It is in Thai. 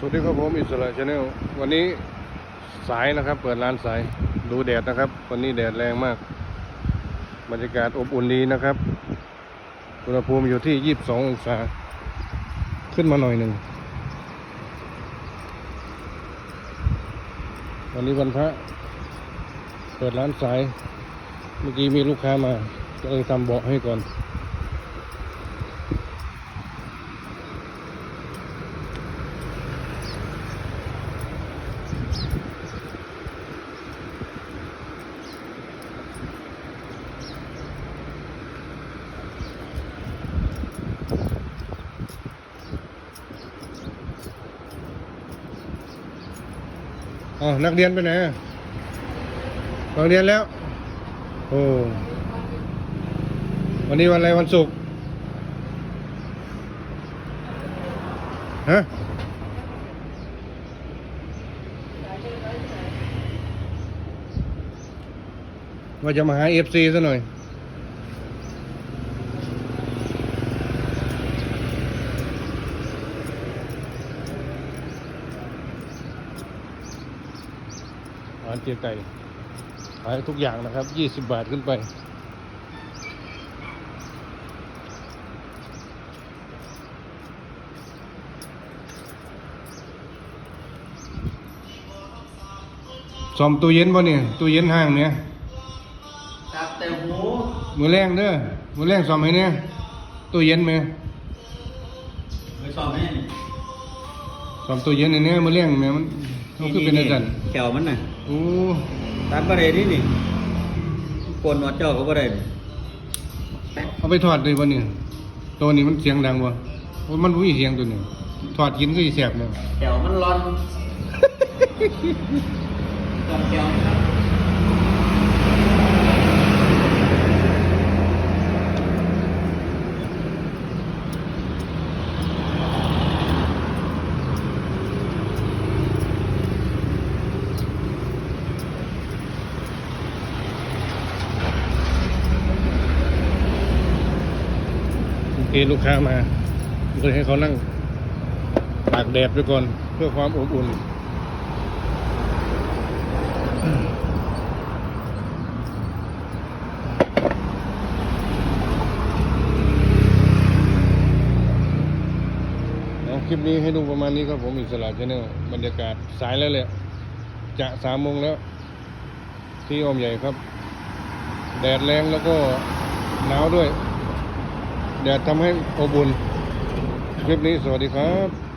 สวัสดีครับผมอิสระชาแนลวันนี้สายนะครับ เปิดร้านสายดูแดดนะครับ วันนี้แดดแรงมาก บรรยากาศอบอุ่นดีนะครับอุณหภูมิอยู่ที่ 22 องศา ขึ้นมาหน่อยหนึ่ง วันนี้วันพระ เปิดร้านสาย เมื่อกี้มีลูกค้ามาก็เลยทำเบาะให้ก่อน อ๋อนักเรียนไปไหนนักเรียนแล้ว โอ้วันนี้วันอะไรวันศุกร์ฮะว่าจะมาหาเอฟซีซะหน่อย อาหารเจียไก่ขายทุกอย่างนะครับ20บาทขึ้นไป ซ่อมตู้เย็นป่ะเนี่ยตู้เย็นห้างเนี่ยจับแต่หูมือแรงเด้อมือแรงซ่อมให้เนี่ยตู้เย็นไหมไม่ชอบแม่ซ่อมตู้เย็นอันเนี้ยมือแรงแม่มัน มันคือเป็นอะไรกันแขวมันน่ะโอ้ตัดประเด็นนี่นี่ปนวัดเจ้าก็ประเด็นเอาไปทอดเลยป่ะเนี่ยตัวนี้มันเสียงดังวะโอ้ยมันวิ่งเสียงตัวนี้ทอดกินก็อีแสบเนี่ยแขวมันร้อนตอนแขวนะครับ โอเคลูกค้ามาก็เลยให้เขานั่งตากแดดไปก่อน เพื่อความอบอุ่นคลิปนี้ให้ดูประมาณนี้ครับผมอิสระชาแนลบรรยากาศสายแล้วแหละจะสามโมงแล้ว ที่อมใหญ่ครับ แดดแรงแล้วก็หนาวด้วย แดดทำให้อบอุ่นคลิปนี้สวัสดีครับ